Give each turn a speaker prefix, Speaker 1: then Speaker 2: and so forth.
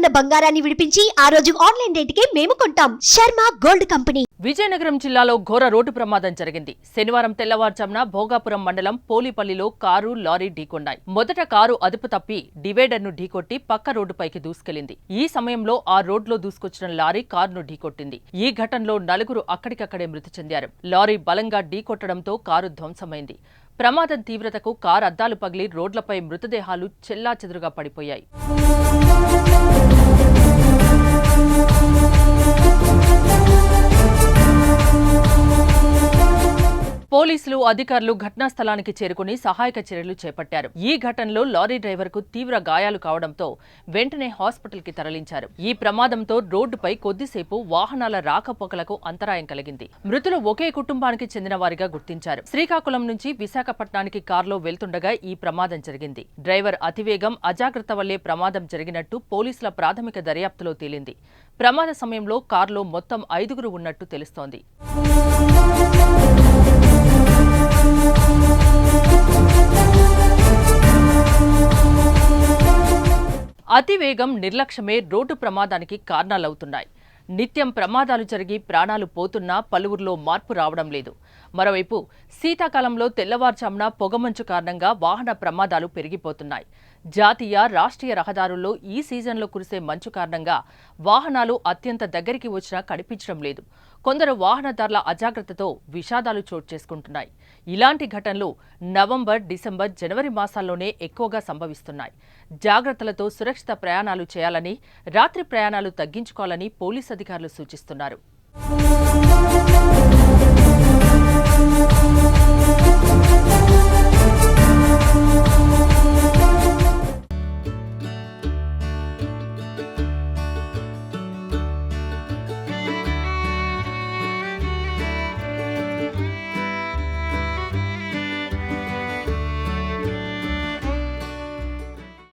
Speaker 1: ఉన్న బంగారాన్ని విడిపించి ఆ రోజు ఆన్లైన్ రేటుకే మేము కొంటాం. Sharma gold company.
Speaker 2: విజయనగరం జిల్లాలో ఘోర రోడ్డు ప్రమాదం జరిగింది. శనివారం తెల్లవారుజామున భోగాపురం మండలం పోలిపల్లిలో కారు లారీ ఢీకొన్నాయి. మొదట కారు అదుపు తప్పి డివైడర్ను ఢీకొట్టి పక్క రోడ్డుపైకి దూసుకెళ్ళింది ఈ సమయంలో ఆ రోడ్లో దూసుకొచ్చిన లారీ కారును ఢీకొట్టింది. ఈ ఘటనలో నలుగురు అక్కడికక్కడే మృతి చెందారు. లారీ బలంగా ఢీకొట్టడంతో కారు ధ్వంసమైంది. ప్రమాదం తీవ్రతకు కారు అద్దాలు పగిలి రోడ్లపై మృతదేహాలు చెల్లాచెదురుగా పడిపోయాయి. పోలీసులు అధికారులు ఘటనా స్థలానికి చేరుకుని సహాయక చర్యలు చేపట్టారు. ఈ ఘటనలో లారీ డ్రైవర్కు తీవ్ర గాయాలు కావడంతో వెంటనే హాస్పిటల్కి తరలించారు. ఈ ప్రమాదంతో రోడ్డుపై కొద్దిసేపు వాహనాల రాకపోకలకు అంతరాయం కలిగింది. మృతులు ఒకే కుటుంబానికి చెందిన వారిగా గుర్తించారు. శ్రీకాకుళం నుంచి విశాఖపట్నానికి కారులో వెళ్తుండగా ఈ ప్రమాదం జరిగింది. డ్రైవర్ అతివేగం అజాగ్రత్త వల్లే ప్రమాదం జరిగినట్టు పోలీసుల ప్రాథమిక దర్యాప్తులో తేలింది. ప్రమాద సమయంలో కారులో మొత్తం ఐదుగురు ఉన్నట్టు తెలుస్తోంది. అతివేగం నిర్లక్ష్యమే రోడ్డు ప్రమాదానికి కారణాలవుతున్నాయి. నిత్యం ప్రమాదాలు జరిగి ప్రాణాలు పోతున్నా పలువురిలో మార్పు రావడం లేదు. మరోవైపు శీతాకాలంలో తెల్లవారుజామున పొగమంచు కారణంగా వాహన ప్రమాదాలు పెరిగిపోతున్నాయి. జాతీయ రాష్ట్రీయ రహదారుల్లో ఈ సీజన్లో కురిసే మంచు కారణంగా వాహనాలు అత్యంత దగ్గరికి వచ్చినా కనిపించడం లేదు. కొందరు వాహనదారుల అజాగ్రత్తతో విషాదాలు చోటు చేసుకుంటున్నాయి. ఇలాంటి ఘటనలు నవంబర్ డిసెంబర్ జనవరి మాసాల్లోనే ఎక్కువగా సంభవిస్తున్నాయి. జాగ్రత్తలతో సురక్షిత ప్రయాణాలు చేయాలని రాత్రి ప్రయాణాలు తగ్గించుకోవాలని పోలీస్ అధికారులు సూచిస్తున్నారు.